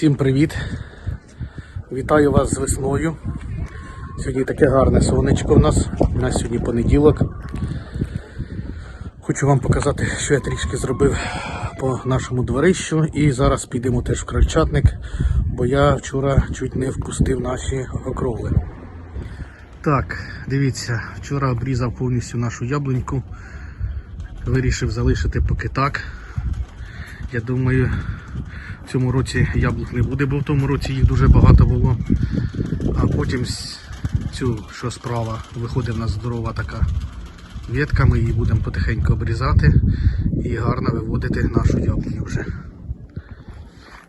Всім привіт! Вітаю вас з весною. Сьогодні таке гарне сонечко у нас. У нас сьогодні понеділок. Хочу вам показати, що я трішки зробив по нашому дворищу. І зараз підемо теж в крольчатник, бо я вчора чуть не впустив наші окроли. Так, дивіться, вчора обрізав повністю нашу яблуньку. Вирішив залишити поки так. Я думаю, в цьому році яблук не буде, бо в тому році їх дуже багато було. А потім цю, що справа, виходить в нас здорова така ветка, ми її будемо потихеньку обрізати і гарно виводити нашу яблуню вже.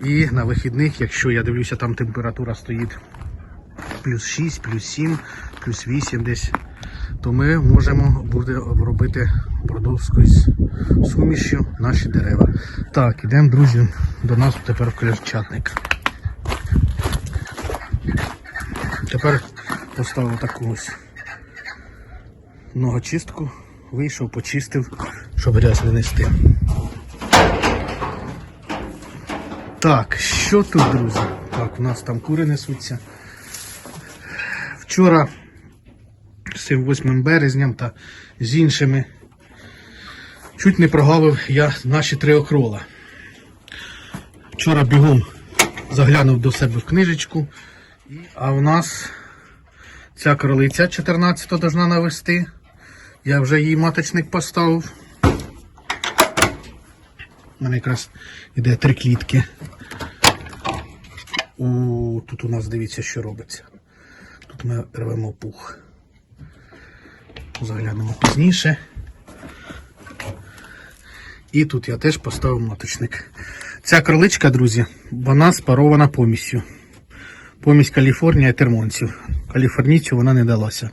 І на вихідних, якщо я дивлюся, там температура стоїть плюс 6, плюс 7, плюс 8 десь, то ми можемо буде обробити бордовською сумішю наші дерева. Так, ідемо, друзі, до нас тепер в крещатник. Тепер поставив таку ось ногочистку, вийшов, почистив, щоб грязь не нести. Так, що тут, друзі? Так, у нас там кури несуться. Вчора з цим 8 березням та з іншими чуть не прогавив я наші три окрола. Вчора бігом заглянув до себе в книжечку, а в нас ця кролиця 14 должна навести. Я вже їй маточник поставив. У мене якраз іде три клітки. О, тут у нас дивіться, що робиться. Тут ми рвемо пух. Заглянемо пізніше. І тут я теж поставив маточник. Ця кроличка, друзі, вона спарована помістю. Помість Каліфорнія і термонців. Каліфорнійцю вона не далася.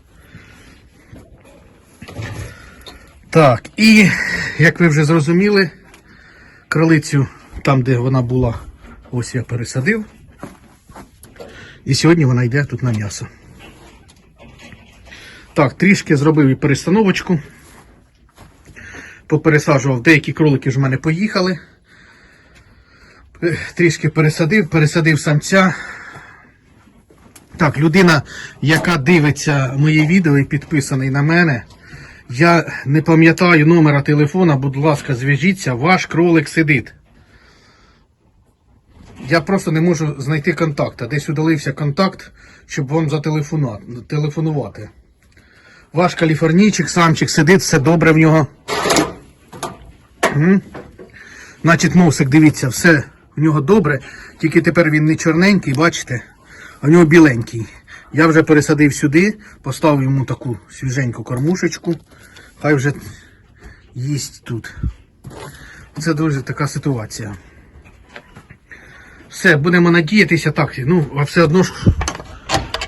Так, і як ви вже зрозуміли, кролицю там, де вона була, ось я пересадив. І сьогодні вона йде тут на м'ясо. Так, трішки зробив і перестановочку. Попересаджував, деякі кролики ж в мене поїхали. Е, Трішки пересадив, пересадив самця. Так, людина, яка дивиться мої відео і підписаний на мене. Я не пам'ятаю номера телефона, будь ласка, зв'яжіться, ваш кролик сидить. Я просто не можу знайти контакта. Десь удалився контакт, щоб вам зателефонувати. Ваш каліфорнійчик, самчик сидить, все добре в нього. М? Значить, носик, дивіться, все в нього добре, тільки тепер він не чорненький, бачите, а в нього біленький. Я вже пересадив сюди, поставив йому таку свіженьку кормушечку. Хай вже їсть тут. Це дуже така ситуація. Все, будемо надіятися так. Ну, а все одно ж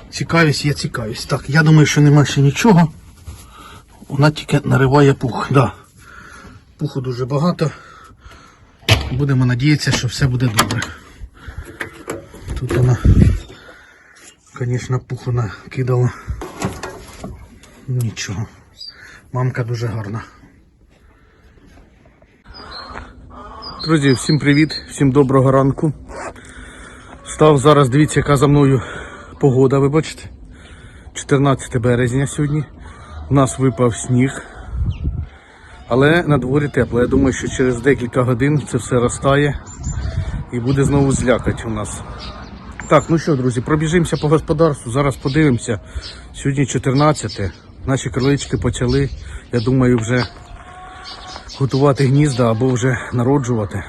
цікавість є цікавість. Так, я думаю, що нема ще нічого. Вона тільки нариває пух. Да. Пуху дуже багато. Будемо надіятися, що все буде добре. Тут вона, звісно, пуху накидала. Нічого. Мамка дуже гарна. Друзі, всім привіт, всім доброго ранку. Став зараз, дивіться, яка за мною погода, ви бачите. 14 березня сьогодні. У нас випав сніг. Але на дворі тепло. Я думаю, що через декілька годин це все розтає і буде знову злякать у нас. Так, ну що, друзі, пробіжимося по господарству. Зараз подивимося. Сьогодні 14. Наші кролички почали, я думаю, вже готувати гнізда або вже народжувати.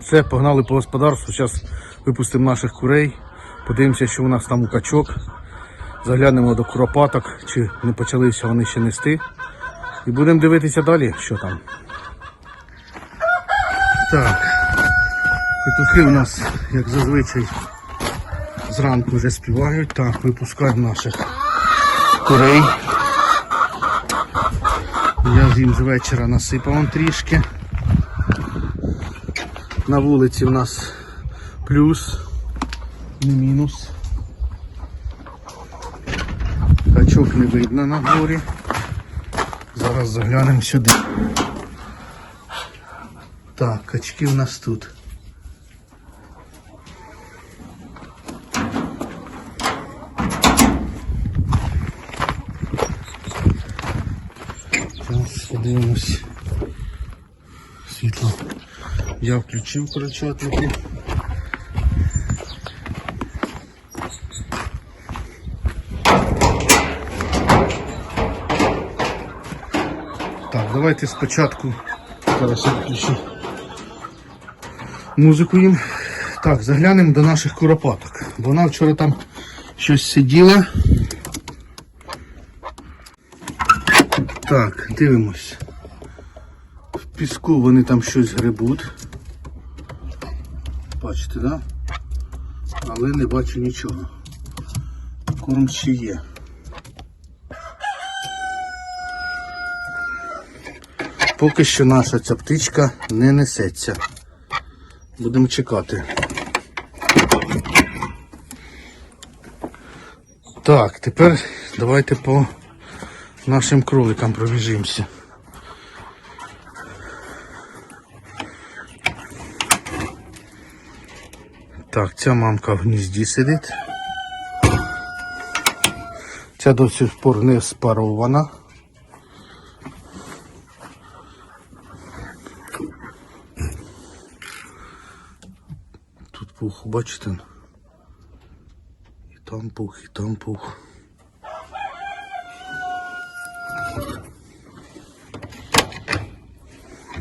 Все, погнали по господарству. Зараз випустимо наших курей. Подивимося, що у нас там у качок. Заглянемо до куропаток, чи не почалися вони ще нести. І будемо дивитися далі, що там. Так. Петухи у нас, як зазвичай, зранку вже співають. Так, випускаємо наших курей. Я їм з вечора насипав трішки. На вулиці в нас плюс, не мінус. Качок не видно на дворі. Зараз заглянемо сюди. Так, качки у нас тут. Зараз подивимось світло. Я включив коротше, давайте спочатку. Зараз включу музику їм. Так, заглянемо до наших куропаток. Бо вона вчора там щось сиділа. Так, дивимось. В піску вони там щось грибуть. Бачите, да? Але не бачу нічого. Корм ще є. Поки що наша ця птичка не несеться. Будемо чекати. Так, тепер давайте по нашим кроликам пробіжимося. Так, ця мамка в гнізді сидить. Ця сих пор не спарована. Тут пух, бачите? І там пух, і там пух.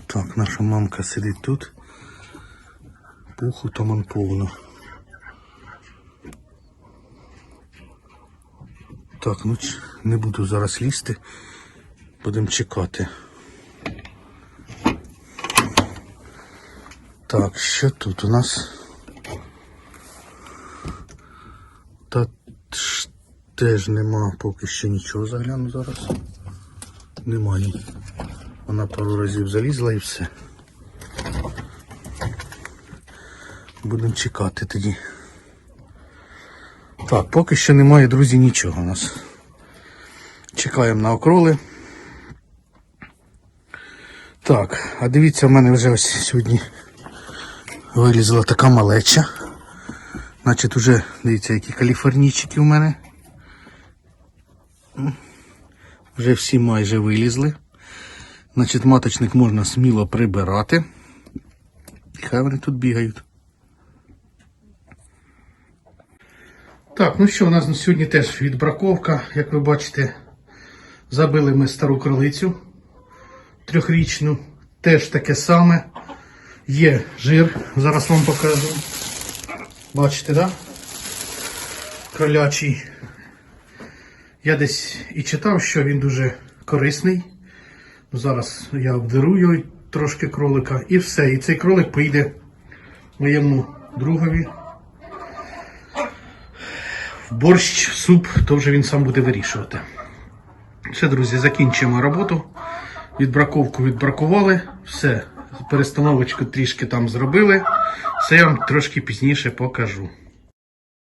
Так, наша мамка сидить тут. Пуху там он повно. Так, ну не буду зараз лізти. Будемо чекати. Так, що тут у нас? Та ж теж нема поки що нічого загляну зараз. Немає. Вона пару разів залізла і все. Будемо чекати тоді. Так, поки що немає, друзі, нічого у нас. Чекаємо на окроли. Так, а дивіться, в мене вже ось сьогодні вилізла така малеча. Значить, уже, дивіться, які каліфорнійчики в мене. Вже всі майже вилізли. Значить, маточник можна сміло прибирати. Хай вони тут бігають. Так, ну що, у нас на сьогодні теж відбраковка. Як ви бачите, забили ми стару кролицю трьохрічну. Теж таке саме. Є жир, зараз вам покажу. Бачите, да? Кролячий. Я десь і читав, що він дуже корисний. Ну, Зараз я обдеру його трошки кролика і все. І цей кролик поїде моєму другові. В борщ, в суп, то вже він сам буде вирішувати. Все, друзі, закінчуємо роботу. Відбраковку відбракували. Все, перестановочку трішки там зробили. Все я вам трошки пізніше покажу.